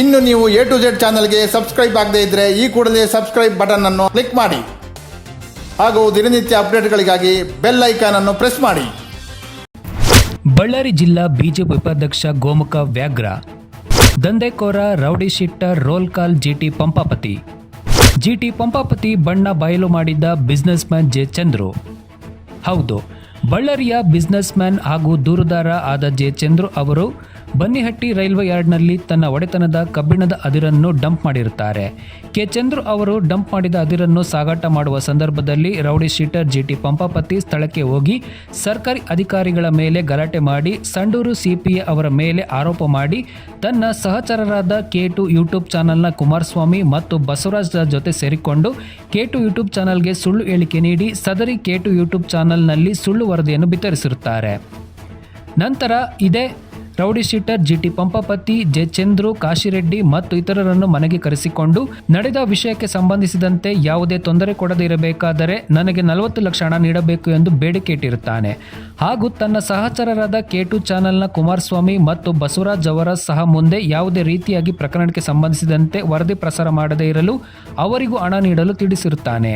ಇನ್ನು ನೀವು A to Z ಚಾನಲ್ಗೆ ಸಬ್ಸ್ಕ್ರೈಬ್ ಆಗದೇ ಇದ್ದರೆ ಈ ಕೂಡಲೇ ಸಬ್ಸ್ಕ್ರೈಬ್ ಬಟನ್ ಅನ್ನು ಕ್ಲಿಕ್ ಮಾಡಿ. ಹಾಗೂ ದಿನನಿತ್ಯ ಅಪ್ಡೇಟ್ಗಳಿಗಾಗಿ ಬೆಲ್ ಐಕಾನ್ ಅನ್ನು ಪ್ರೆಸ್ ಮಾಡಿ. ಬಳ್ಳಾರಿ ಜಿಲ್ಲಾ ಬಿಜೆಪಿ ಉಪಾಧ್ಯಕ್ಷ ಗೋಮುಖ ವ್ಯಾಘ್ರ, ದಂಧೆಕೋರ, rowdy sheeter, roll call GT Pampapati GT Pampapati ಬಣ್ಣ ಬಯಲು ಮಾಡಿದ್ದ ಬಿಸ್ನೆಸ್ ಮ್ಯಾನ್ ಜೆ ಚಂದ್ರು. ಹೌದು, ಬಳ್ಳಾರಿಯ ಬಿಸ್ನೆಸ್ ಮ್ಯಾನ್ ಹಾಗೂ ದೂರುದಾರ ಆದ ಜೆ ಚಂದ್ರು ಅವರು ಬನ್ನಿಹಟ್ಟಿ ರೈಲ್ವೆ ಯಾರ್ಡ್ನಲ್ಲಿ ತನ್ನ ಒಡೆತನದ ಕಬ್ಬಿಣದ ಅದಿರನ್ನು ಡಂಪ್ ಮಾಡಿರುತ್ತಾರೆ. ಕೆ. ಚಂದ್ರು ಅವರು ಡಂಪ್ ಮಾಡಿದ ಅದಿರನ್ನು ಸಾಗಾಟ ಮಾಡುವ ಸಂದರ್ಭದಲ್ಲಿ ರೌಡಿ ಶೀಟರ್ ಜಿಟಿ ಪಂಪಾಪತಿ ಸ್ಥಳಕ್ಕೆ ಹೋಗಿ ಸರ್ಕಾರಿ ಅಧಿಕಾರಿಗಳ ಮೇಲೆ ಗಲಾಟೆ ಮಾಡಿ ಸಂಡೂರು ಸಿಪಿಎ ಅವರ ಮೇಲೆ ಆರೋಪ ಮಾಡಿ ತನ್ನ ಸಹಚರರಾದ ಕೆ. ಟು ಯೂಟ್ಯೂಬ್ ಚಾನಲ್ನ ಕುಮಾರಸ್ವಾಮಿ ಮತ್ತು ಬಸವರಾಜ್ ಜೊತೆ ಸೇರಿಕೊಂಡು ಕೆ. ಟು ಯೂಟ್ಯೂಬ್ ಚಾನಲ್ಗೆ ಸುಳ್ಳು ಹೇಳಿಕೆ ನೀಡಿ ಸದರಿ ಕೆ. ಟು ಯೂಟ್ಯೂಬ್ ಚಾನಲ್ನಲ್ಲಿ ಸುಳ್ಳು ವರದಿಯನ್ನು ಬಿತ್ತರಿಸಿರುತ್ತಾರೆ. ನಂತರ ಇದೇ rowdy sheeter GT Pampapati, J Chandru, Kashireddy ಮತ್ತು ಇತರರನ್ನು ಮನೆಗೆ ಕರೆಸಿಕೊಂಡು ನಡೆದ ವಿಷಯಕ್ಕೆ ಸಂಬಂಧಿಸಿದಂತೆ ಯಾವುದೇ ತೊಂದರೆ ಕೊಡದೇ ಇರಬೇಕಾದರೆ ನನಗೆ ನಲವತ್ತು ಲಕ್ಷ ಹಣ ನೀಡಬೇಕು ಎಂದು ಬೇಡಿಕೆ ಇಟ್ಟಿರುತ್ತಾನೆ. ಹಾಗೂ ತನ್ನ ಸಹಚರರಾದ ಕೇಟು ಚಾನೆಲ್ನ ಕುಮಾರಸ್ವಾಮಿ ಮತ್ತು ಬಸವರಾಜ್ ಅವರ ಸಹ ಮುಂದೆ ಯಾವುದೇ ರೀತಿಯಾಗಿ ಪ್ರಕರಣಕ್ಕೆ ಸಂಬಂಧಿಸಿದಂತೆ ವರದಿ ಪ್ರಸಾರ ಮಾಡದೇ ಇರಲು ಅವರಿಗೂ ಹಣ ನೀಡಲು ತಿಳಿಸಿರುತ್ತಾನೆ.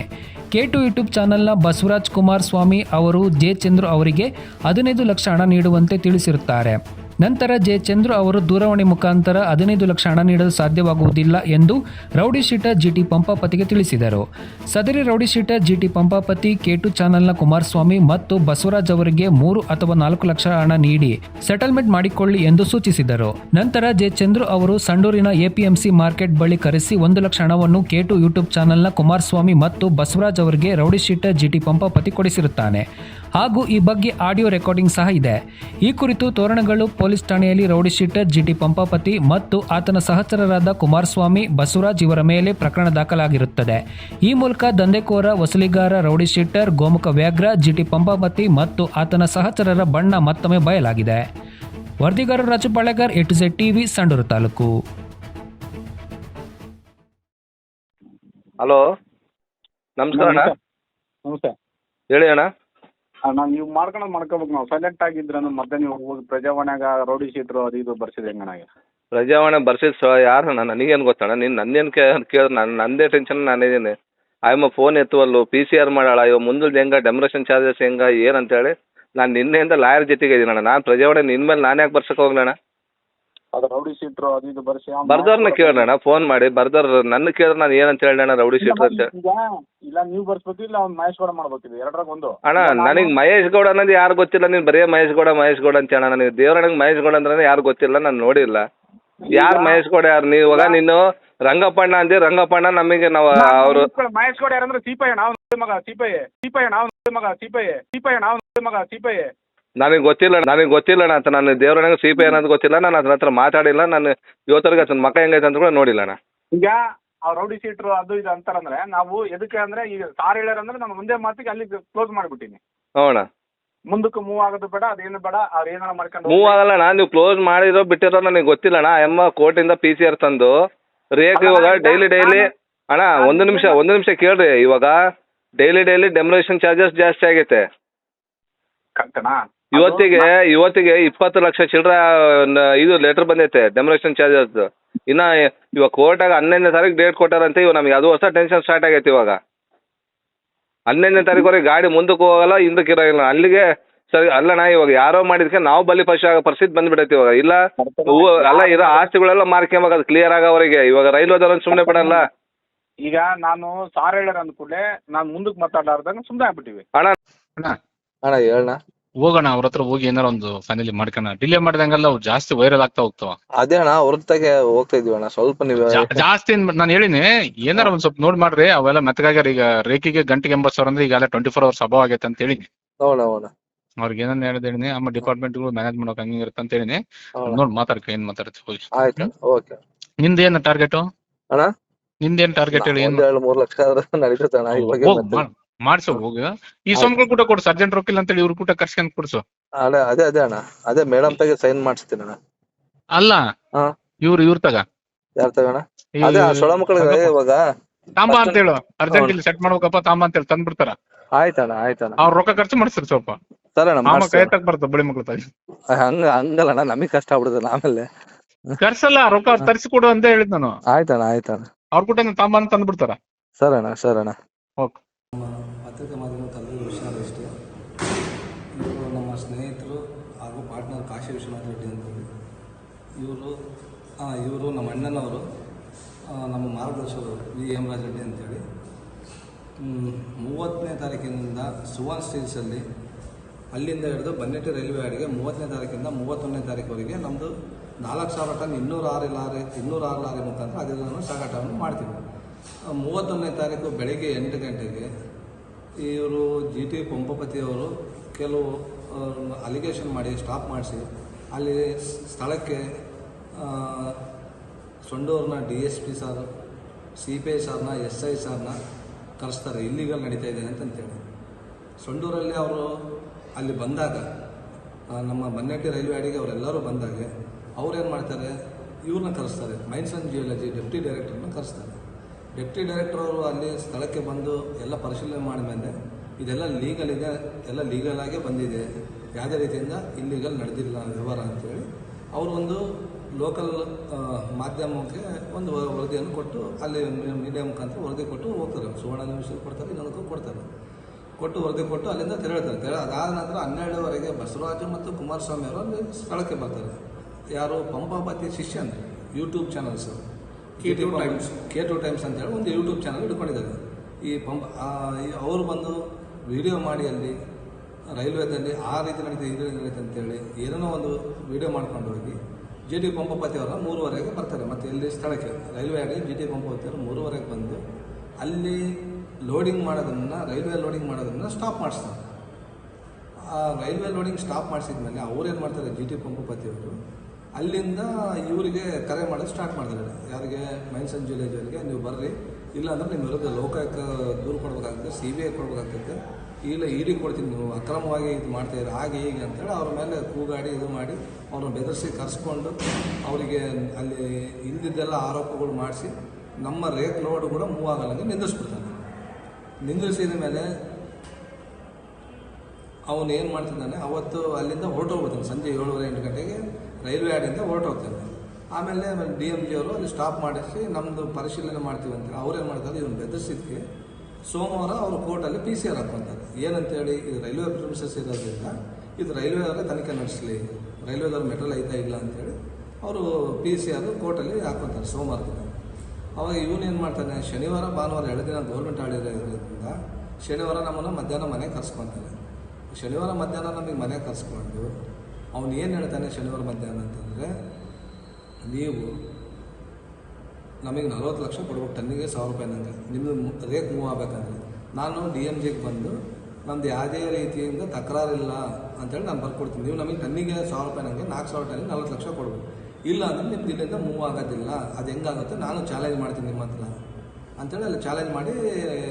ಕೇಟು ಯೂಟ್ಯೂಬ್ ಚಾನೆಲ್ನ ಬಸವರಾಜ್ ಕುಮಾರ್ ಸ್ವಾಮಿ ಅವರು, ಜೆ ಚಂದ್ರು ಅವರಿಗೆ ಹದಿನೈದು ಲಕ್ಷ ಹಣ ನೀಡುವಂತೆ ತಿಳಿಸಿರುತ್ತಾರೆ. ನಂತರ ಜೆ ಚಂದ್ರು ಅವರು ದೂರವಾಣಿ ಮುಖಾಂತರ ಹದಿನೈದು ಲಕ್ಷ ಹಣ ನೀಡಲು ಸಾಧ್ಯವಾಗುವುದಿಲ್ಲ ಎಂದು ರೌಡಿ ಶೀಟರ್ ಜಿಟಿ ಪಂಪಾಪತಿಗೆ ತಿಳಿಸಿದರು. ಸದರಿ ರೌಡಿ ಶೀಟರ್ ಜಿಟಿ ಪಂಪಾಪತಿ ಕೇಟು ಚಾನೆಲ್ನ ಕುಮಾರಸ್ವಾಮಿ ಮತ್ತು ಬಸವರಾಜ್ ಅವರಿಗೆ ಮೂರು ಅಥವಾ ನಾಲ್ಕು ಲಕ್ಷ ಹಣ ನೀಡಿ ಸೆಟಲ್ಮೆಂಟ್ ಮಾಡಿಕೊಳ್ಳಿ ಎಂದು ಸೂಚಿಸಿದರು. ನಂತರ ಜೆ ಚಂದ್ರು ಅವರು ಸಂಡೂರಿನ ಎಪಿಎಂಸಿ ಮಾರ್ಕೆಟ್ ಬಳಿ ಕರೆಸಿ ಒಂದು ಲಕ್ಷ ಹಣವನ್ನು ಕೇಟು ಯೂಟ್ಯೂಬ್ ಚಾನೆಲ್ನ ಕುಮಾರಸ್ವಾಮಿ ಮತ್ತು ಬಸವರಾಜ್ ಅವರಿಗೆ ರೌಡಿ ಶೀಟರ್ ಜಿಟಿ ಪಂಪಾಪತಿ ಕೊಡಿಸಿರುತ್ತಾನೆ. ಹಾಗೂ ಈ ಬಗ್ಗೆ ಆಡಿಯೋ ರೆಕಾರ್ಡಿಂಗ್ ಸಹ ಇದೆ. ಈ ಕುರಿತು ತೋರಣಗಳು ಪೊಲೀಸ್ ಠಾಣೆಯಲ್ಲಿ ರೌಡಿ ಶೀಟರ್ ಜಿಟಿ ಪಂಪಾಪತಿ ಮತ್ತು ಆತನ ಸಹಚರರಾದ ಕುಮಾರಸ್ವಾಮಿ ಬಸವರಾಜ್ ಇವರ ಮೇಲೆ ಪ್ರಕರಣ ದಾಖಲಾಗಿರುತ್ತದೆ. ಈ ಮೂಲಕ ದಂಧೆಕೋರ ವಸೂಲಿಗಾರ ರೌಡಿ ಶೀಟರ್ ಗೋಮುಖ ವ್ಯಾಘ್ರ ಜಿಟಿ ಪಂಪಾಪತಿ ಮತ್ತು ಆತನ ಸಹಚರರ ಬಣ್ಣ ಮತ್ತೊಮ್ಮೆ ಬಯಲಾಗಿದೆ. ವರದಿಗಾರ Raju Palegar A to Z TV Sandur taluk. Hello ನಮಸ್ಕಾರ ಅಣ್ಣ. ನಮಸ್ತೆ. ಹೇಳಿ ಅಣ್ಣ. ಅಣ್ಣ ನೀವು ಮಾಡ್ಕೊಳೋದು ಮಾಡ್ಕೋಬೇಕು ನಾವು. ಸೈಲೆಂಟ್ ಆಗಿದ್ರೆ ಮತ್ತೆ ನೀವು ಹೋಗಿ ಪ್ರಜಾವಾಣಿಯಾಗ ರೌಡಿ ಶೀಟ್ರು ಅದು ಇದು ಬರ್ಸಿದೆ ಹೆಂಗಣ್ಣ ಈಗ ಪ್ರಜಾವಾಣಿ ಬರ್ಸಿದ್ ಸ ಯಾರು ನನಗೇನು ಗೊತ್ತಣ್ಣ? ನೀನು ನನ್ನೇನು ಕೇ ಕೇಳಿದ್ರು ನಾನು ನಂದೇ ಟೆನ್ಷನ್ ನಾನಿದ್ದೀನಿ ಆಯಮ್ಮ ಫೋನ್ ಎತ್ತುವಲ್ಲು ಪಿ ಸಿ ಆರ್ ಮಾಡಾಳ ಇವಾಗ ಮುಂದಲ್ದು ಹೆಂಗೆ ಡೆಮ್ರೇಷನ್ ಚಾರ್ಜಸ್ ಹೆಂಗೆ ಏನಂತೇಳಿ ನಾನು ನಿನ್ನೆಯಿಂದ ಲಾಯರ್ ಜೊತೆಗೆ ಇದ್ದೀನಣ್ಣ ನಾನು ಪ್ರಜಾವಾಣಿ ನಿನ್ನ ಮೇಲೆ ನಾನು ಯಾಕೆ ಬರ್ಸಕ್ಕೆ ಹೋಗ್ಲಣ್ಣ? ಅದು ರೌಡಿ ಶೀಟ್ರು ಅದು ಇದು ಬರ್ಸಿ ಅವ್ನು ಬರ್ದವ್ರನ್ನ ಕೇಳೋಣ ಫೋನ್ ಮಾಡಿ. ಬರ್ದರ್ ನನ್ನ ಕೇಳಿದ್ರೆ ನಾನು ಏನಂತ ಹೇಳಣ್ಣ ರೌಡಿ ಶೀಟ್ರ್ ಅಂತ ಈಗ ಇಲ್ಲ ನೀವು ಬರ್ಸ್ಬೇಕು ಇಲ್ಲ ಅವ್ನ್ ಮಹೇಶ್ ಗೌಡ ಮಾಡ್ಬೇಕಿದೆ. ಎರಡರಾಗ ಒಂದು. ಅಣ್ಣ ನನಗೆ ಮಹೇಶ್ ಗೌಡ ಅನ್ನೋದು ಯಾರು ಗೊತ್ತಿಲ್ಲ ನೀನು ಬರೀ ಮಹೇಶ್ ಗೌಡ ಮಹೇಶ್ ಗೌಡ ಅಂತ ಅಣ್ಣ ನನಗೆ ದೇವರಣ್ಣಗೆ ಮಹೇಶ್ ಗೌಡ ಅಂದ್ರೆ ಯಾರು ಗೊತ್ತಿಲ್ಲ ನಾನು ನೋಡಿಲ್ಲ. ಯಾರು ಮಹೇಶ್ ಗೌಡ ಯಾರು? ನೀವು ಇವಾಗ ನೀನು ರಂಗಪ್ಪಣ್ಣ ಅಂದಿ ರಂಗಪ್ಪಣ್ಣ ನಮಗೆ ನಾವು ಅವರು ಮಹೇಶ್ ಗೌಡ ಯಾರಂದ್ರೆ ಸಿಪಾಯಿ ನಾವು ಮಗ ಸಿಪಾಯಿ ಸಿಪಾಯಿ ನಾವು ಮಗ ಸಿಪಾಯಿ ಸಿಪಾಯಿ ನಾವು ಮಗ ಸಿಪೈ ನನಗೆ ಗೊತ್ತಿಲ್ಲ ನನಗೆ ಗೊತ್ತಿಲ್ಲ ಅಣ್ಣ ಅಂತ. ನಾನು ದೇವ್ರ ಸಿ ಪಿ ಅನ್ನೋದು ಗೊತ್ತಿಲ್ಲ ನಾನು ಅದ್ರ ಹತ್ರ ಮಾತಾಡಿಲ್ಲ. ನಾನು ಇವತ್ತರೆಗೆ ಅದನ್ನ ಮಕ್ಕ ಹೆಂಗೈತೆ ಅಂತ ಕೂಡ ನೋಡಿಲ್ಲ ಅಣ್ಣ. ಈಗ ಅವ್ರು ರೌಡಿ ಸೀಟ್ರು ಅದು ಇದು ಅಂತಾರಂದ್ರೆ ನಾವು ಎದಕ್ಕೆ ಅಂದ್ರೆ ಈಗ ಸಾರ್ ಹೇಳ್ಯಾರಂದ್ರೆ ನಾನು ಮುಂದೆ ಮಾತಿಗೆ ಅಲ್ಲಿ ಕ್ಲೋಸ್ ಮಾಡಿಬಿಟ್ಟಿನಿ. ಹ್ಞೂ ಅಣ್ಣ ಮುಂದಕ್ಕೆ ಮೂವ್ ಆಗೋದು ಬೇಡ ಅದೇನು ಬೇಡ ಅವ್ರು ಏನಾರ ಮಾಡ್ಕೊಂಡು ಮೂವ್ ಆಗಲ್ಲ ಅಣ್ಣ. ನೀವು ಕ್ಲೋಸ್ ಮಾಡಿರೋ ಬಿಟ್ಟಿರೋ ನನಗೆ ಗೊತ್ತಿಲ್ಲ ಅಣ್ಣ. ಎಮ್ಮ ಇಂದ ಪಿ ಸಿ ಆರ್ ತಂದು ರೇಖೆ ಇವಾಗ ಡೈಲಿ ಡೈಲಿ ಅಣ್ಣ ಒಂದು ನಿಮಿಷ ಒಂದು ನಿಮಿಷ ಕೇಳ್ರಿ. ಇವಾಗ ಡೈಲಿ ಡೈಲಿ ಡೆಮೊಲೇಷನ್ ಚಾರ್ಜಸ್ ಜಾಸ್ತಿ ಆಗೈತೆ. ಕರೆಕ್ಟನಾ ಇವತ್ತಿಗೆ ಇವತ್ತಿಗೆ ಇಪ್ಪತ್ತು ಲಕ್ಷ ಚಿಲ್ಲರ ಇದು ಲೆಟರ್ ಬಂದೈತೆ ಡೆಮೊಲೇಷನ್ ಚಾರ್ಜಸ್ ಇನ್ನ ಇವಾಗ ಕೋರ್ಟಾಗ ಹನ್ನೊಂದನೇ ತಾರೀಕು ಡೇಟ್ ಕೊಟ್ಟಾರಂತೆ ಇವಾಗ ನಮಗೆ ಅದು ಹೊಸ ಟೆನ್ಷನ್ ಸ್ಟಾರ್ಟ್ ಆಗೈತೆ ಇವಾಗ. ಹನ್ನೊಂದನೇ ತಾರೀಕುವರೆಗೆ ಗಾಡಿ ಮುಂದಕ್ಕೆ ಹೋಗಲ್ಲ ಹಿಂದಕ್ಕೆ ಇರೋಲ್ಲ ಅಲ್ಲಿಗೆ ಸರಿ ಅಲ್ಲಣ್ಣ ಇವಾಗ ಯಾರೋ ಮಾಡಿದ್ಕೆ ನಾವು ಬಲಿ ಪಶ ಆಗೋ ಪರಿಸ್ಥಿತಿ ಬಂದ್ಬಿಡೈತೆ ಇವಾಗ. ಇಲ್ಲ ಹೂವು ಅಲ್ಲ ಇರೋ ಆಸ್ತಿಗಳೆಲ್ಲ ಮಾರ್ಕೊಂಬಾಗ ಅದು ಕ್ಲಿಯರ್ ಆಗೋವರೆಗೆ. ಇವಾಗ ರೈಲ್ವೆದವ್ರನ್ನ ಸುಮ್ಮನೆ ಬಿಡಲ್ಲ. ಈಗ ನಾನು ಸಾರ್ ಹೇಳ್ಯಾರ ಅಂದ ನಾನು ಮುಂದಕ್ಕೆ ಮಾತಾಡಲಾರ್ದಂಗ ಸುಮ್ಮನೆ ಆಗ್ಬಿಟ್ಟಿವಿ. ಅಣ್ಣ ಅಣ್ಣ. ಅಣ್ಣ ಹೇಳಣ್ಣ. ಹೋಗೋಣ ಅವ್ರ ಹತ್ರ ಹೋಗಿ ಏನಾರ ಒಂದು ಫೈನಲಿ ಮಾಡ್ಕೋಣ ಡಿಲೇ ಮಾಡಿದಂಗೆಲ್ಲ ಅವು ಜಾಸ್ತಿ ವೈರಲ್ ಆಗ್ತಾ ಹೋಗ್ತಾವ. ಅದೇ ಅಣ್ಣ ಹೊರತಾಗೆ ಹೋಗ್ತಾ ಇದೀವಿ ಅಣ್ಣ ಸ್ವಲ್ಪ ನೀವು ಜಾ- ಜಾಸ್ತಿ ಏನ್ ನಾನು ಹೇಳಿನಿ ಏನಾರ ಒಂದ್ ಸ್ವಲ್ಪ ನೋಡ್ ಮಾಡ್ರಿ ಅವೆಲ್ಲ ಮೆತ್ತಗಾಗ್ಯಾರ ಈಗ ರೇಖಿಗೆ ಗಂಟೆಗೆ ಎಂಬತ್ತು ಸಾವಿರ ಅಂದ್ರೆ ಈಗ ಟ್ವೆಂಟಿ ಫೋರ್ ಅವರ್ಸ್ ಅಭಾವ ಆಗೈತೆ ಅಂತ ಹೇಳಿ ನೋಡ ನೋಡ ಅವ್ರಿಗೆ ಏನನ್ನ ಹೇಳಿದ್ ಹೇಳಿನಿ ಆಮೇಲೆ ಡಿಪಾರ್ಟ್ಮೆಂಟ್ಗಳು ಮ್ಯಾನೇಜ್ ಮಾಡೋಕೆ ಹಂಗೆ ಇರುತ್ತೆ ಅಂತ ಹೇಳಿನಿ? ನೋಡ್ ಮಾತಾಡ್ಕ ಏನ್ ಮಾತಾಡ್ತಿ ಹೋಗಿ. ಆಯ್ತು ಓಕೆ. ನಿಂದ ಏನ್ ಟಾರ್ಗೆಟ್ ಅಣ್ಣ? ನಿಂದೇನ್ ಟಾರ್ಗೆಟ್ ಹೇಳಿ ಏನ್ ಒಂದ್ ಎರಡು ಮೂರು ಲಕ್ಷ ಆದ್ರೆ ನಡೀತದೆ ಅಣ್ಣ ಇವಾಗ ಹೋಗ್ ಮಾಡ್- ಮಾಡ್ಸು ಹೋಗ ಈ ಸೋಮ್ಗಳು ಕೂಡ ಕೊಡು ಅರ್ಜೆಂಟ್ ರೊಕ್ಕಿಲ್ಲ ಅಂತೇಳಿ ಇವ್ರು ಕೂಡ ಕರ್ಸ್ಕೊಂಡ್ ಕೊಡ್ಸು. ಅದೇ ಅದೇ ಅದೇ ಅಣ್ಣ. ಅದೇ ಮೇಡಮ್ ತಗ ಸೈನ್ ಮಾಡಿಸ್ತೀನಿ ಅಣ್ಣ. ಅಲ್ಲ ಹಾ. ಇವ್ರು ಇವ್ರ ತಗ. ಯಾರ ತಗೋಣ ಈ ಅದೇ ಆ ಸೊಳ ಮಕ್ಕಳಿಗೆ ಇವಾಗ ತಾಂಬ ಅಂತ ಹೇಳು ಅರ್ಜೆಂಟ್ ಇಲ್ಲಿ ಸೆಟ್ ಮಾಡ್ಬೇಕಪ್ಪ ತಾಂಬ ಅಂತ ಹೇಳಿ ತಂದ್ಬಿಡ್ತಾರ ಆಯ್ತಣ್ಣ ಆಯ್ತಣ್ಣ ಅವ್ರ ರೊಕ್ಕ ಖರ್ಚು ಮಾಡಿಸ್ತಾರೆ ಸ್ವಲ್ಪ. ಸರಿ ಅಣ್ಣ ಮಾಮ ಕೈ ಮಾಡ್ಸ್ತೀನಿ. ತಕ್ ಬರ್ತದೆ ಬಳಿ ಮಕ್ಳು ತಾಯಿ. ಹಂಗ ಹಂಗಲ್ಲ ಅಣ್ಣ ನಮಗ್ ಕಷ್ಟ ಆಗ್ಬಿಡುದಲ್ಲ ಆಮೇಲೆ. ಕರ್ಸಲ್ಲ ರೊಕ್ಕ ತರಿಸಿ ಕೊಡು ಅಂತ ಹೇಳಿದ್ ನಾನು. ಆಯ್ತಣ್ಣ ಆಯ್ತಣ್ಣ ಅವ್ರ ಕೂಡ ಅಂತ ತಂದ್ಬಿಡ್ತಾರ. ಸರಣ್ಣ ಸರಣ್ಣ ಓಕೆ. ಪತ್ರಿಕಾ ಮಾಧ್ಯಮ ಕಲ್ಲೂರು ವಿಶ್ವನಾಥ್ ಇಷ್ಟೇ ಇವರು ನಮ್ಮ ಸ್ನೇಹಿತರು ಹಾಗೂ ಪಾರ್ಟ್ನರ್ ಕಾಶಿ ವಿಶ್ವನಾಥ ರೆಡ್ಡಿ ಅಂತೇಳಿ ಇವರು ಇವರು ನಮ್ಮ ಅಣ್ಣನವರು ನಮ್ಮ ಮಾರ್ಗದರ್ಶಕರು ವಿ. ಹೇಮರಾಜ್ ರೆಡ್ಡಿ ಅಂತೇಳಿ. ಮೂವತ್ತನೇ ತಾರೀಕಿನಿಂದ ಸುವರ್ಣ ಸ್ಟೀಲ್ಸಲ್ಲಿ ಅಲ್ಲಿಂದ ಹಿಡಿದು ಬನ್ನೆಟ್ಟಿ ರೈಲ್ವೆ ಅಡಿಗೆ ಮೂವತ್ತನೇ ತಾರೀಕಿಂದ ಮೂವತ್ತೊಂದನೇ ತಾರೀಕುವರೆಗೆ ನಮ್ಮದು ನಾಲ್ಕು ಸಾವಿರ ಟನ್ ಇನ್ನೂರ ಆರು ಲಾರಿ ಇನ್ನೂರ ಆರು ಲಾರಿ ಮುಖಾಂತರ ಅದನ್ನು ಸಾಗಾಟವನ್ನು ಮಾಡ್ತೀವಿ. ಮೂವತ್ತೊಂದನೇ ತಾರೀಕು ಬೆಳಗ್ಗೆ ಎಂಟು ಗಂಟೆಗೆ ಇವರು ಜಿ ಟಿ ಪಂಪಪತಿಯವರು ಕೆಲವು ಅಲಿಗೇಷನ್ ಮಾಡಿ ಸ್ಟಾಪ್ ಮಾಡಿಸಿ. ಅಲ್ಲಿ ಸ್ಥಳಕ್ಕೆ ಸೊಂಡೂರಿನ D S P sir, C P I ಸಾರ್ನ, S I ಸಾರ್ನ ಕರೆಸ್ತಾರೆ. ಇಲ್ಲಿಗಲ್ ನಡೀತಾ ಇದ್ದೇನೆ ಅಂತಂತೇಳಿ ಸೊಂಡೂರಲ್ಲಿ ಅವರು ಅಲ್ಲಿ ಬಂದಾಗ ನಮ್ಮ ಮನ್ನೆಟ್ಟಿ ರೈಲ್ವೆ ಅಡಿಗೆ ಅವರೆಲ್ಲರೂ ಬಂದಾಗ, ಅವ್ರೇನು ಮಾಡ್ತಾರೆ? ಇವ್ರನ್ನ ಕರೆಸ್ತಾರೆ. ಮೈನ್ಸ್ ಆ್ಯಂಡ್ ಜಿಯಾಲಜಿ, ಡೆಪ್ಟಿ ಡೈರೆಕ್ಟರ್ನ ಕರೆಸ್ತಾರೆ. ಡೆಪ್ಟಿ ಡೈರೆಕ್ಟರ್ ಅವರು ಅಲ್ಲಿ ಸ್ಥಳಕ್ಕೆ ಬಂದು ಎಲ್ಲ ಪರಿಶೀಲನೆ ಮಾಡಿದ ಮೇಲೆ ಇದೆಲ್ಲ ಲೀಗಲ್ ಇದೆ, ಎಲ್ಲ ಲೀಗಲ್ ಆಗೇ ಬಂದಿದೆ. ಯಾವುದೇ ರೀತಿಯಿಂದ ಇಲ್ಲಿಗಲ್ ನಡೆದಿಲ್ಲ ವ್ಯವಹಾರ ಅಂತೇಳಿ ಅವರು ಒಂದು ಲೋಕಲ್ ಮಾಧ್ಯಮಕ್ಕೆ ಒಂದು ವರದಿಯನ್ನು ಕೊಟ್ಟು ಅಲ್ಲಿ ಮೀಡಿಯಾ ಮುಖಾಂತರ ವರದಿ ಕೊಟ್ಟು ಹೋಗ್ತಾರೆ. ಸುವರ್ಣ ನಿಮಿಷ ಕೊಡ್ತಾರೆ, ಇನ್ನೊಂದಕ್ಕೂ ಕೊಡ್ತಾರೆ. ಕೊಟ್ಟು ವರದಿ ಕೊಟ್ಟು ಅಲ್ಲಿಂದ ತೆರಳ್ತಾರೆ. ತೆರಳ ಅದಾದ ನಂತರ ಹನ್ನೆರಡುವರೆಗೆ ಬಸವರಾಜು ಮತ್ತು ಕುಮಾರಸ್ವಾಮಿ ಅವರು ಅಲ್ಲಿ ಸ್ಥಳಕ್ಕೆ ಬರ್ತಾರೆ. ಯಾರು ಪಂಪಾಪತಿ ಶಿಷ್ಯ ಅಂತ YouTube channels K two times K two times ಅಂತೇಳಿ ಒಂದು ಯೂಟ್ಯೂಬ್ ಚಾನಲ್ ಇಟ್ಕೊಂಡಿದ್ದಾರೆ. ಈ ಪಂಪ್ ಅವರು ಬಂದು ವಿಡಿಯೋ ಮಾಡಿ ಅಲ್ಲಿ ರೈಲ್ವೇದಲ್ಲಿ ಆ ರೀತಿ ನಡೀತು ಈ ರೀತಿ ನಡೀತೆ ಅಂತೇಳಿ ಏನೇನೋ ಒಂದು ವಿಡಿಯೋ ಮಾಡ್ಕೊಂಡು ಹೋಗಿ ಜಿ ಟಿ ಪಂಪಪತಿ ಅವರ ಮೂರುವರೆಗೆ ಬರ್ತಾರೆ. ಮತ್ತು ಇಲ್ಲಿ ಸ್ಥಳಕ್ಕೆ? ರೈಲ್ವೆ ಆಗಿ ಜಿ ಟಿ ಪಂಪಪತಿ ಅವರು ಮೂರುವರೆಗೆ ಬಂದು ಅಲ್ಲಿ ಲೋಡಿಂಗ್ ಮಾಡೋದನ್ನು ರೈಲ್ವೆ ಲೋಡಿಂಗ್ ಮಾಡೋದನ್ನು ಸ್ಟಾಪ್ ಮಾಡಿಸ್ತಾರೆ. ಆ ರೈಲ್ವೆ ಲೋಡಿಂಗ್ ಸ್ಟಾಪ್ ಮಾಡಿಸಿದ್ಮೇಲೆ ಏನು ಮಾಡ್ತಾರೆ? ಜಿ ಟಿ ಪಂಪಪತಿಯವರು ಅಲ್ಲಿಂದ ಇವರಿಗೆ ಕರೆ ಮಾಡೋದು ಸ್ಟಾರ್ಟ್ ಮಾಡಿದ್ದಾರೆ ಯಾರಿಗೆ ಮೈನ್ಸ್ ಆ್ಯಂಡ್ ಜ್ಯುವೆಲೇಜ್ ನೀವು ಬರ್ರಿ. ಇಲ್ಲಾಂದ್ರೆ ನಿಮ್ಮ ವಿರುದ್ಧ ಲೋಕಾಯುಕ್ತ ದೂರು ಕೊಡ್ಬೇಕಾಗ್ತದೆ ಸಿ ಬಿ ಐ ಕೊಡ್ಬೇಕಾಗ್ತದೆ ಇಲ್ಲ ಇಡಿ ಕೊಡ್ತೀನಿ ನೀವು, ಅಕ್ರಮವಾಗಿ ಇದು ಮಾಡ್ತಾ ಇದ್ದಾರೆ, ಹಾಗೆ ಹೀಗೆ ಅಂತೇಳಿ ಅವ್ರ ಮೇಲೆ ಕೂಗಾಡಿ ಇದು ಮಾಡಿ ಅವ್ರನ್ನ ಬೆದರಿಸಿ ಕರೆಸ್ಕೊಂಡು ಅವರಿಗೆ ಅಲ್ಲಿ ಇಲ್ದಿದ್ದೆಲ್ಲ ಆರೋಪಗಳು ಮಾಡಿಸಿ ನಮ್ಮ ರೇಟ್ ಲೋಡ್ ಕೂಡ ಮೂವ್ ಆಗಲ್ಲಂಗೆ ನಿಂದಿಸ್ಬಿಡ್ತಾನೆ ನಿಂದಿಸಿದ ಮೇಲೆ ಅವನು ಏನು ಮಾಡ್ತಿದ್ದಾನೆ? ಅವತ್ತು ಅಲ್ಲಿಂದ ಹೊರಟೋಗ್ಬಿಡ್ತಾನೆ. ಸಂಜೆ ಏಳುವರೆ ಎಂಟು ಗಂಟೆಗೆ ರೈಲ್ವೆ ಆಡಿಂದ ಹೊರಟೋಗ್ತಾನೆ. ಆಮೇಲೆ ಡಿ ಎಂ ಜಿ ಅವರು ಅಲ್ಲಿ ಸ್ಟಾಪ್ ಮಾಡಿಸಿ ನಮ್ಮದು ಪರಿಶೀಲನೆ ಮಾಡ್ತೀವಿ ಅಂತ ಅವ್ರೇನು ಮಾಡ್ತಾರೆ? ಇವನು ಬೆದರಿಸಿದ್ದಕ್ಕೆ ಸೋಮವಾರ ಅವರು ಕೋರ್ಟಲ್ಲಿ ಪಿ ಸಿ ಆರ್ ಹಾಕ್ಕೊಂತಾರೆ. ಏನಂತೇಳಿ ಇದು ರೈಲ್ವೆ ಪ್ರಿಮಿಸಸ್ ಇರೋದ್ರಿಂದ ಇದು ರೈಲ್ವೆ ಅವರೇ ತನಿಖೆ ನಡೆಸಲಿ. ರೈಲ್ವೆದವ್ರು ಮೆಟಲ್ ಐತಾ ಇಲ್ಲ ಅಂತೇಳಿ ಅವರು ಪಿ ಸಿ ಆರ್ ಕೋರ್ಟಲ್ಲಿ ಹಾಕ್ಕೊಂತಾರೆ ಸೋಮವಾರ ದಿನ ಅವಾಗ ಇವನು ಏನು ಮಾಡ್ತಾನೆ? ಶನಿವಾರ, ಭಾನುವಾರ ಎರಡು ದಿನ ಗೌರ್ಮೆಂಟ್ ಆಡಿರೋದ್ರಿಂದ ಶನಿವಾರ ನಮ್ಮನ್ನು ಮಧ್ಯಾಹ್ನ ಮನೆಗೆ ಕರ್ಸ್ಕೊತಾನೆ. ಶನಿವಾರ ಮಧ್ಯಾಹ್ನ ನಮಗೆ ಮನೆ ಕರ್ಸ್ಕೊಂಡು, ಅವನು ಏನು ಹೇಳ್ತಾನೆ ಶನಿವಾರ ಮಧ್ಯಾಹ್ನ ಅಂತಂದರೆ, ನೀವು ನಮಗೆ ನಲ್ವತ್ತು ಲಕ್ಷ ಕೊಡ್ಬೇಕು, ಟನ್ನಿಗೆ ಸಾವಿರ ರೂಪಾಯಿ ನನಗೆ ನಿಮ್ಮದು ರೇಟ್ ಮೂವ್ ಆಗಬೇಕಂದ್ರೆ. ನಾನು ಡಿ ಎಂ ಜಿಗೆ ಬಂದು, ನಮ್ದು ಯಾವುದೇ ರೀತಿಯಿಂದ ತಕರಾರಿಲ್ಲ ಅಂತೇಳಿ ನಾನು ಬರ್ಕೊಡ್ತೀನಿ ನೀವು ನಮಗೆ ಟನ್ನಿಗೆ ಸಾವಿರ ರೂಪಾಯಿ ನನಗೆ ನಾಲ್ಕು ಸಾವಿರ ಟನ್ನಿಗೆ ನಲ್ವತ್ತು ಲಕ್ಷ ಕೊಡ್ಬೇಕು. ಇಲ್ಲ ಅಂದರೆ ನಿಮ್ದು ಇಲ್ಲಿಂದ ಮೂವ್ ಆಗೋದಿಲ್ಲ. ಅದು ಹೆಂಗಾಗುತ್ತೆ? ನಾನು ಚಾಲೆಂಜ್ ಮಾಡ್ತೀನಿ ನಿಮ್ಮ ಹತ್ರ ಅಂತೇಳಿ ಅಲ್ಲಿ ಚಾಲೆಂಜ್ ಮಾಡಿ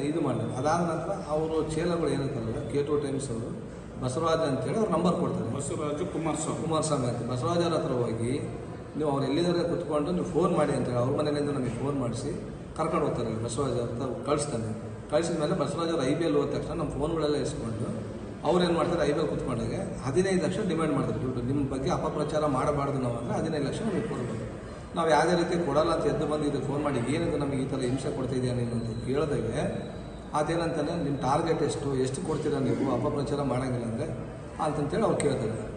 ಇದು ಮಾಡಿದ್ರು. ಅದಾದ ನಂತರ ಅವರು ಚೇಲಗಳು ಏನಿರ್ತಾರಲ್ಲ ಕೆ ಟು ಟೈಮ್ಸ್ ಅವರು ಬಸವರಾಜ್ ಅಂತೇಳಿ ಅವ್ರು ನಂಬರ್ ಕೊಡ್ತಾರೆ. ಬಸವರಾಜು ಕುಮಾರಸ್ವಾಮಿ. ಕುಮಾರಸ್ವಾಮಿ. ಅಂತ ಬಸವರಾಜ್ ಅವ್ರ ಹತ್ರ ಹೋಗಿ ನೀವು ಅವ್ರು ಎಲ್ಲಿದ್ದಾರೆ ಕುತ್ಕೊಂಡು ನೀವು ಫೋನ್ ಮಾಡಿ ಅಂತೇಳಿ ಅವ್ರ ಮನೆಯಿಂದ ನಮಗೆ ಫೋನ್ ಮಾಡಿಸಿ ಕರ್ಕೊಂಡು ಹೋಗ್ತಾರೆ ಬಸವರಾಜ್ ಅಂತ ಕಳಿಸ್ತಾನೆ. ಕಳಿಸಿದ ಮೇಲೆ ಬಸವರಾಜ್ ಅವ್ರು ಐ ಬಿ ಎಲ್ ಹೋದ ತಕ್ಷಣ ನಮ್ಮ ಫೋನ್ಗಳೆಲ್ಲ ಇಸ್ಕೊಂಡು ಅವ್ರು ಏನು ಮಾಡ್ತಾರೆ ಐ ಬಿ ಎಲ್ ಕುತ್ಕೊಂಡಾಗ ಹದಿನೈದು ಲಕ್ಷ ಡಿಮ್ಯಾಂಡ್ ಮಾಡ್ತಾರೆ. ದುಡ್ಡು. ನಿಮ್ಮ ಬಗ್ಗೆ ಅಪಪ್ರಚಾರ ಮಾಡಬಾರ್ದು ನಾವು ಅಂದರೆ ಹದಿನೈದು ಲಕ್ಷ ನಮಗೆ ಕೊಡ್ಬೇಕು. ನಾವು ಯಾವುದೇ ರೀತಿ ಕೊಡಲ್ಲ ಅಂತ ಎದ್ದು ಬಂದು ಇದು ಫೋನ್ ಮಾಡಿ ಏನಿದೆ ನಮಗೆ ಈ ಥರ ಹಿಂಸೆ ಕೊಡ್ತಿದ್ಯಾ ನೀನು ಅಂತ ಕೇಳಿದಾಗೆ ಅದೇನಂತಾನೆ ನಿಮ್ಮ ಟಾರ್ಗೆಟ್ ಎಷ್ಟು ಎಷ್ಟು ಕೊಡ್ತೀರಾ ನೀವು? ಅಪಪ್ರಚಾರ ಮಾಡೋಂಗಿಲ್ಲ ಅಂದರೆ ಅಂತಂತೇಳಿ ಅವ್ರು ಕೇಳ್ತಾರೆ.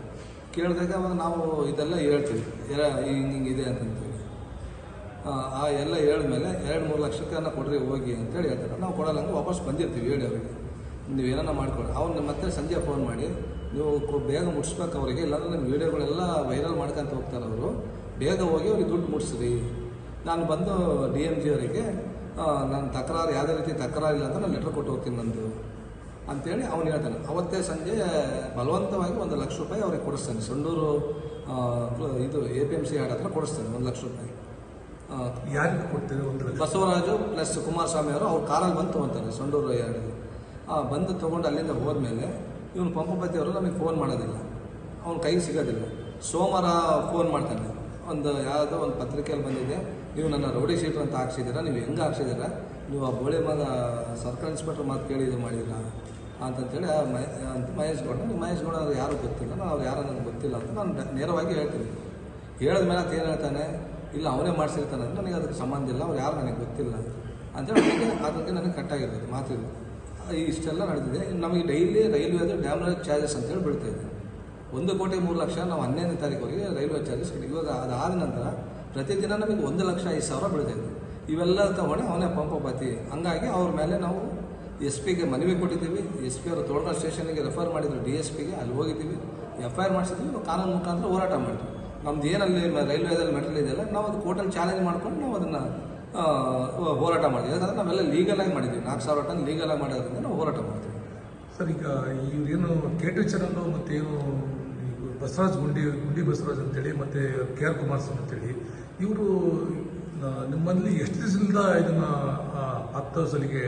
ಕೇಳಿದಾಗ ಅವಾಗ ನಾವು ಇದೆಲ್ಲ ಹೇಳ್ತೀವಿ ಎಲ್ಲ ಹಿಂಗೆ ಹಿಂಗೆ ಇದೆ ಅಂತಂತೇಳಿ. ಆ, ಎಲ್ಲ ಹೇಳಿದ್ಮೇಲೆ ಎರಡು ಮೂರು ಲಕ್ಷಕ್ಕೆ ಕೊಡ್ರಿ ಹೋಗಿ ಅಂತೇಳಿ ಹೇಳ್ತಾರೆ. ನಾವು ಕೊಡಲ್ಲ ವಾಪಸ್ ಬಂದಿರ್ತೀವಿ ಹೇಳಿ ಅವರಿಗೆ. ನೀವು ಏನಾರ ಮಾಡ್ಕೊಳ್ಳಿ. ಅವ್ನು ಮತ್ತೆ ಸಂಜೆ ಫೋನ್ ಮಾಡಿ ನೀವು ಬೇಗ ಮುಟ್ಸ್ಬೇಕು ಅವರಿಗೆ ಇಲ್ಲಾಂದ್ರೆ ನಿಮ್ಮ ವೀಡಿಯೋಗಳೆಲ್ಲ ವೈರಲ್ ಮಾಡ್ಕೊಂತ ಹೋಗ್ತಾರೆ ಅವರು. ಬೇಗ ಹೋಗಿ ಅವ್ರಿಗೆ ದುಡ್ಡು ಮುಟ್ಸ್ರಿ ನಾನು ಬಂದು ಡಿ ಎಂ ಜಿ ಅವರಿಗೆ ನಾನು ತಕರಾರು ಯಾವುದೇ ರೀತಿ ತಕರಾರು ಇಲ್ಲ ಅಂತ ನಾನು ಲೆಟ್ರ್ ಕೊಟ್ಟು ಹೋಗ್ತೀನಿ ನಂದು. ಅಂತೇಳಿ ಅವನು ಹೇಳ್ತಾನೆ. ಅವತ್ತೇ ಸಂಜೆ ಬಲವಂತವಾಗಿ ಒಂದು ಲಕ್ಷ ರೂಪಾಯಿ ಅವ್ರಿಗೆ ಕೊಡಿಸ್ತಾನೆ. ಸಂಡೂರು ಇದು A P M C yard ಹತ್ರ ಕೊಡಿಸ್ತಾನೆ ಒಂದು ಲಕ್ಷ ರೂಪಾಯಿ. ಯಾರಿಗೆ ಕೊಡ್ತೀವಿ ಒಂದು ಬಸವರಾಜು ಪ್ಲಸ್ ಕುಮಾರಸ್ವಾಮಿ ಅವರು ಅವ್ರು ಕಾರಲ್ಲಿ ಬಂದು ತೊಗೊತಾರೆ ಸಂಡೂರು ಯಾರ್ಡಿಗೆ ಬಂದು ತೊಗೊಂಡು ಅಲ್ಲಿಂದ ಹೋದ್ಮೇಲೆ ಇವನು ಪಂಪಪತಿ ಅವರು ನಮಗೆ ಫೋನ್ ಮಾಡೋದಿಲ್ಲ. ಅವ್ನ ಕೈಗೆ ಸಿಗೋದಿಲ್ಲ. ಸೋಮವಾರ ಫೋನ್ ಮಾಡ್ತಾನೆ. ಒಂದು ಯಾವುದೋ ಒಂದು ಪತ್ರಿಕೆಯಲ್ಲಿ ಬಂದಿದೆ. ನೀವು ನನ್ನ ರೌಡಿ ಶೀಟ್ರ್ ಅಂತ ಹಾಕ್ಸಿದ್ದೀರಾ? ನೀವು ಹೆಂಗೆ ಹಾಕ್ಸಿದ್ದೀರಾ? ನೀವು ಆ ಬೋಳಿ ಮಗ ಸರ್ಕಲ್ ಇನ್ಸ್ಪೆಕ್ಟರ್ ಮಾತು ಕೇಳಿ ಇದು ಮಾಡಿಲ್ಲ ಅಂತಂತೇಳಿ ಮಹೇ, ಅಂತ ಮಹೇಶ್ ಗೌಡ. ನೀವು ಮಹೇಶ್ ಗೌಡ ಅವ್ರು ಯಾರು ಗೊತ್ತಿಲ್ಲ. ನಾನು ಅವ್ರು ಯಾರು ನನಗೆ ಗೊತ್ತಿಲ್ಲ ಅಂತ ನಾನು ನೇರವಾಗಿ ಹೇಳ್ತೀನಿ. ಹೇಳಿದ ಮೇಲೆ ಅಂತ ಏನು ಹೇಳ್ತಾನೆ? ಇಲ್ಲ, ಅವನೇ ಮಾಡಿಸಿರ್ತಾನೆ ಅಂದರೆ ನನಗೆ ಅದಕ್ಕೆ ಸಂಬಂಧ ಇಲ್ಲ. ಅವ್ರು ಯಾರು ನನಗೆ ಗೊತ್ತಿಲ್ಲ ಅಂತೇಳಿ ನನಗೆ ಅದಕ್ಕೆ ನನಗೆ ಕಟ್ಟಾಗಿರ್ತದೆ ಮಾತಿದ್ದು ಇಷ್ಟೆಲ್ಲ ನಡೆದಿದೆ. ನಮಗೆ ಡೈಲಿ ರೈಲ್ವೆ ಅದು ಡ್ಯಾಮೇಜ್ ಚಾರ್ಜಸ್ ಅಂತೇಳಿ ಬೀಳ್ತಾ ಇದೆ. ಒಂದು ಕೋಟಿ ಮೂರು ಲಕ್ಷ, ನಾವು ಹನ್ನೆರಡನೇ ತಾರೀಕುವರೆಗೆ ರೈಲ್ವೆ ಚಾರ್ಜಸ್ ಇವಾಗ ಅದಾದ ನಂತರ ಪ್ರತಿದಿನ ನಮಗೆ ಒಂದು ಲಕ್ಷ ಐದು ಸಾವಿರ ಬೀಳ್ತಾ ಇದೆ. ಇವೆಲ್ಲ ತಗೊಂಡು ಅವನೇ ಪಂಪಪತಿ ಹಂಗಾಗಿ ಅವ್ರ ಮೇಲೆ ನಾವು ಎಸ್ ಪಿಗೆ ಮನವಿ ಕೊಟ್ಟಿದ್ದೀವಿ. ಎಸ್ ಪಿ ಅವರು ತೋಳ್ಗ ಸ್ಟೇಷನ್ಗೆ ರೆಫರ್ ಮಾಡಿದ್ರು ಡಿ ಎಸ್ ಪಿಗೆ ಅಲ್ಲಿ ಹೋಗಿದ್ದೀವಿ. ಎಫ್ ಐ ಆರ್ ಮಾಡಿಸಿದ್ವಿ ಕಾನೂನು ಮುಖಾಂತರ ಹೋರಾಟ ಮಾಡ್ತೀವಿ. ನಮ್ದು ಏನಲ್ಲಿ ರೈಲ್ವೆದಲ್ಲಿ ಮೆಟಲ್ ಇದೆಯಲ್ಲ, ನಾವು ಅದು ಕೋರ್ಟಲ್ಲಿ ಚಾಲೆಂಜ್ ಮಾಡ್ಕೊಂಡು ನಾವು ಅದನ್ನು ಹೋರಾಟ ಮಾಡಿದ್ವಿ ಯಾಕಂದ್ರೆ ನಾವೆಲ್ಲ ಲೀಗಲಾಗಿ ಮಾಡಿದ್ವಿ ನಾಲ್ಕು ಸಾವಿರ ಟನ್ ಲೀಗಲಾಗಿ ಮಾಡೋದ್ರಿಂದ ನಾವು ಹೋರಾಟ ಮಾಡ್ತೀವಿ. ಸರ್, ಈಗ ಇವ್ರೇನು ಕೆ ಟಿ ಚರನ್ನು ಮತ್ತೆ ಏನು ಈ ಬಸವರಾಜ್ ಗುಂಡಿ ಗುಂಡಿ ಬಸವರಾಜ್ ಅಂತೇಳಿ ಮತ್ತು ಕೆ ಆರ್ ಕುಮಾರಸ್ವಾಮಿ ಅಂತೇಳಿ ಇವರು ನಿಮ್ಮಲ್ಲಿ ಎಷ್ಟು ದಿವಸದಿಂದ ಇದನ್ನ ಹತ್ತು ಸಲಿಗೆ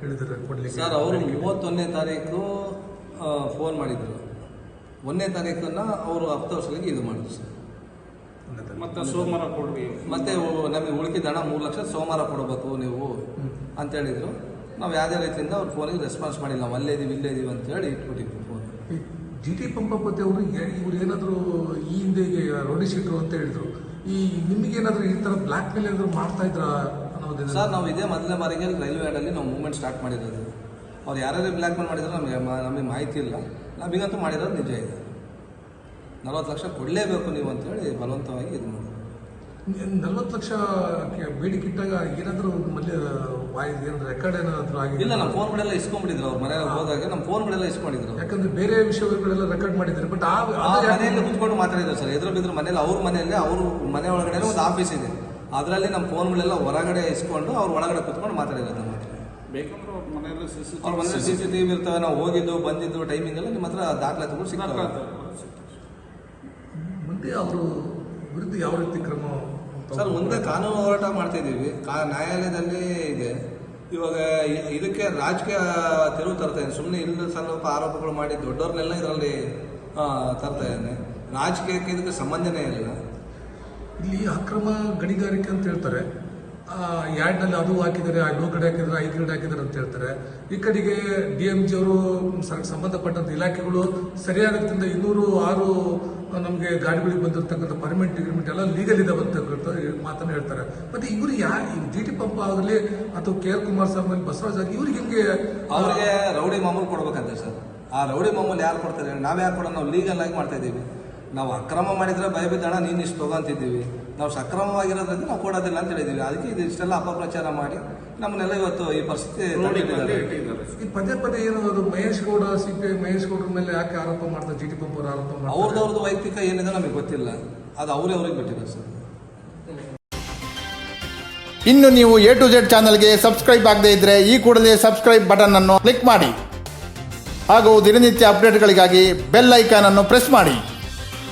ಹೇಳಿದ್ದಾರೆ ಕೊಡಲಿಕ್ಕೆ? ಸರ್ ಅವರು ಮೂವತ್ತೊಂದನೇ ತಾರೀಕು ಫೋನ್ ಮಾಡಿದ್ರು. ಒಂದನೇ ತಾರೀಕನ್ನು ಅವರು ಹತ್ತು ವರ್ಷಗಳಿಗೆ ಇದು ಮಾಡಿದ್ರು ಸರ್. ಮತ್ತೆ ಸೋಮವಾರ ಕೊಡ್ರಿ. ಮತ್ತೆ ನಮಗೆ ಉಳಿಕಿದ ಹಣ ಮೂರು ಲಕ್ಷ ಸೋಮವಾರ ಕೊಡಬೇಕು ನೀವು ಅಂತ ಹೇಳಿದ್ರು. ನಾವು ಯಾವುದೇ ರೀತಿಯಿಂದ ಅವ್ರ ಫೋನಿಗೆ ರೆಸ್ಪಾನ್ಸ್ ಮಾಡಿಲ್ಲ. ನಾವು ಅಲ್ಲೇ ಇದೀವಿ ಇಲ್ಲೇ ಇದೀವಿ ಅಂತ ಹೇಳಿ ಇಟ್ಬಿಟ್ಟಿದ್ವಿ ಫೋನ್ ಜಿ ಟಿ ಪಂಪಪತಿ ಅವರು ಇವ್ರು ಏನಾದರೂ ಈ ಹಿಂದೆ ರೋಡಿ ಶೀಟ್ರು ಅಂತ ಹೇಳಿದ್ರು. ಈ ನಿಮಗೇನಾದರೂ ಈ ಥರ ಬ್ಲ್ಯಾಕ್ ಮೇಲ್ ಏನಾದರೂ ಮಾಡ್ತಾ ಇದ್ರ ಅನ್ನೋದಿಲ್ಲ ಸರ್ ನಾವು ಇದೇ ಮೊದಲೇ ಬಾರಿಗೆ ರೈಲ್ವೆ ಯಾರ್ಡಲ್ಲಿ ನಾವು ಮೂವ್ಮೆಂಟ್ ಸ್ಟಾರ್ಟ್ ಮಾಡಿರೋದು. ಅವ್ರು ಯಾರ್ಯಾರು ಬ್ಲ್ಯಾಕ್ ಮೇಲ್ ಮಾಡಿದ್ರು ನಮಗೆ ನಮಗೆ ಮಾಹಿತಿ ಇಲ್ಲ. ನಾವೀಗಂತೂ ಮಾಡಿರೋದು ನಿಜ ಇದೆ. ನಲ್ವತ್ತು ಲಕ್ಷ ಕೊಡಲೇಬೇಕು ನೀವು ಅಂತೇಳಿ ಬಲವಂತವಾಗಿ ಇದು ಮಾಡಿ ನಲ್ವತ್ತು ಲಕ್ಷ ಬೇಡಿಕೆ ಇಟ್ಟಾಗ ಏನಾದರೂ ಮಲ್ಲಿ ವಾಯ್ಸ್ ಏನು ರೆಕಾರ್ಡ್ ಏನಾದ್ರು ಆಗಿದೆ ಇಲ್ಲ ನಮ್ಮ ಫೋನ್ಗಳೆಲ್ಲ ಇಸ್ಕೊಂಡ್ಬಿಟ್ಟಿದ್ರು. ಅವ್ರ ಮನೆಯಲ್ಲಿ ಹೋದಾಗ ನಮ್ಮ ಫೋನ್ ಫೋನ್ಗಳೆಲ್ಲ ಇಸ್ಕೊಂಡಿದ್ರು. ಯಾಕಂದ್ರೆ ಬೇರೆ ವಿಷಯಗಳೆಲ್ಲ ರೆಕಾರ್ಡ್ ಮಾಡಿದ್ರು ಬಟ್ ಆ ಮನೆಯಲ್ಲಿ ಕುತ್ಕೊಂಡು ಮಾತಾಡಿದ್ರು ಸರ್. ಎದುರು ಬಿದ್ರು ಮನೇಲಿ ಅವ್ರ ಮನೆಯಲ್ಲೇ ಅವ್ರ ಮನೆ ಒಳಗಡೆ ಒಂದು ಆಫೀಸ್ ಇದೆ. ಅದರಲ್ಲಿ ನಮ್ಮ ಫೋನ್ಗಳೆಲ್ಲ ಹೊರಗಡೆ ಇಸ್ಕೊಂಡು ಅವ್ರ ಒಳಗಡೆ ಕುತ್ಕೊಂಡು ಮಾತಾಡಿದ್ರು ನಮ್ಮ ಹತ್ರ. ಬೇಕಂದ್ರೆ ಅವ್ರ ಮನೆಯಲ್ಲಿ ಸಿ ಸಿ ಅವ್ರ ಮನೇಲಿ ಸಿ ಸಿ ಟಿ ವಿ ಇರ್ತವೆ. ನಾವು ಹೋಗಿದ್ದು ಬಂದಿದ್ದು ಟೈಮಿಂಗ್ ಎಲ್ಲ ನಿಮ್ಮ ಹತ್ರ ದಾಖಲಾತಿಗಳು ಸಿಗ್ತಾರೆ ಮುಂದೆ ಅವರು ವಿರುದ್ಧ ಯಾವ ರೀತಿ ಕ್ರಮ ಸರ್, ಮುಂದೆ ಕಾನೂನು ಹೋರಾಟ ಮಾಡ್ತಾ ಇದ್ದೀವಿ. ನ್ಯಾಯಾಲಯದಲ್ಲಿ ಇದೆ. ಇವಾಗ ಇದಕ್ಕೆ ರಾಜಕೀಯ ತೆರವು ತರ್ತಾ ಸುಮ್ಮನೆ ಇಲ್ಲ ಸ್ವಲ್ಪ ಆರೋಪಗಳು ಮಾಡಿ ದೊಡ್ಡವ್ರನ್ನೆಲ್ಲ ಇದರಲ್ಲಿ ತರ್ತಾ ಇದ್ದಾನೆ. ರಾಜಕೀಯಕ್ಕೆ ಇದಕ್ಕೆ ಸಂಬಂಧನೇ ಇಲ್ಲ. ಇಲ್ಲಿ ಅಕ್ರಮ ಗಣಿಗಾರಿಕೆ ಅಂತ ಹೇಳ್ತಾರೆ. ಯಾರ್ಡ್ನಲ್ಲಿ ಅದು ಹಾಕಿದ್ದಾರೆ ನೂರು ಕಡೆ ಹಾಕಿದ್ರೆ ಐದು ಕಡೆ ಹಾಕಿದ್ದಾರೆ ಅಂತ ಹೇಳ್ತಾರೆ. ಈ ಕಡೆಗೆ ಡಿ ಎಂ ಜಿ ಅವರು ಸಂಬಂಧಪಟ್ಟಂತ ಇಲಾಖೆಗಳು ಸರಿಯಾದ ಇನ್ನೂರು ಆರು ನಮಗೆ ಗಾಡಿಗಳಿಗೆ ಬಂದಿರತಕ್ಕಂಥ ಪರ್ಮಿಟ್ ಅಗ್ರಿಮೆಂಟ್ ಎಲ್ಲ ಲೀಗಲ್ ಇದಾವೆ ಅಂತ ಮಾತನ್ನು ಹೇಳ್ತಾರೆ. ಮತ್ತೆ ಇವರು ಯಾ ಜಿ ಟಿ ಪಂಪ ಆಗಲಿ ಅಥವಾ ಕೆ ಆರ್ ಕುಮಾರ್ ಸ್ವಾಮಿ ಬಸವರಾಜ್ ಆಗಲಿ, ಇವ್ರಿಗೆ ಹಿಂಗೆ ಅವರಿಗೆ ರೌಡಿ ಮಾಮೂಲು ಕೊಡ್ಬೇಕಂತೆ ಸರ್. ಆ ರೌಡಿ ಮಾಮೂಲು ಯಾರು ಕೊಡ್ತಾರೆ? ನಾವು ಯಾರು ಕೊಡೋಣ ನಾವು ಲೀಗಲ್ ಆಗಿ ಮಾಡ್ತಾ ಇದ್ದೀವಿ. ನಾವು ಅಕ್ರಮ ಮಾಡಿದ್ರೆ ಭಯಬಿದ್ದ ಹಣ ನೀನು ಇಷ್ಟು ತಗೊಂತಿದ್ದೀವಿ ನಾವು ಸಕ್ರಮವಾಗಿರೋದ್ರಿಂದ ನಾವು ಕೊಡೋದಿಲ್ಲ ಅಂತ ಹೇಳಿದ್ದೀವಿ. ಅದಕ್ಕೆ ಇದು ಇಷ್ಟೆಲ್ಲ ಅಪಪ್ರಚಾರ ಮಾಡಿ ನಮ್ಮನ್ನೆಲ್ಲ ಇವತ್ತು ಈ ಪರಿಸ್ಥಿತಿ. ಈ ಪದೇ ಪದೇ ಏನು ಅದು Mahesh Gowda C P I Mahesh ಗೌಡ್ರ ಮೇಲೆ ಯಾಕೆ ಆರೋಪ ಮಾಡ್ತಾರೆ ಜಿ ಟಿ ಪಂಪ್ ಅವರು ಆರೋಪ ಮಾಡ್ತಾರೆ ಅವ್ರದ್ದು ವೈಯಕ್ತಿಕ ಏನಿದೆ ನಮಗೆ ಗೊತ್ತಿಲ್ಲ. ಅದು ಅವರೇ ಅವ್ರಿಗೆ ಬಿಟ್ಟಿದೆ ಸರ್. ಇನ್ನು ನೀವು ಎ ಟು ಜೆಡ್ ಚಾನಲ್ಗೆ ಸಬ್ಸ್ಕ್ರೈಬ್ ಆಗದೇ ಇದ್ದರೆ ಈ ಕೂಡಲೇ ಸಬ್ಸ್ಕ್ರೈಬ್ ಬಟನ್ ಅನ್ನು ಕ್ಲಿಕ್ ಮಾಡಿ. ಹಾಗೂ ದಿನನಿತ್ಯ ಅಪ್ಡೇಟ್ಗಳಿಗಾಗಿ ಬೆಲ್ ಐಕಾನ್ ಅನ್ನು ಪ್ರೆಸ್ ಮಾಡಿ.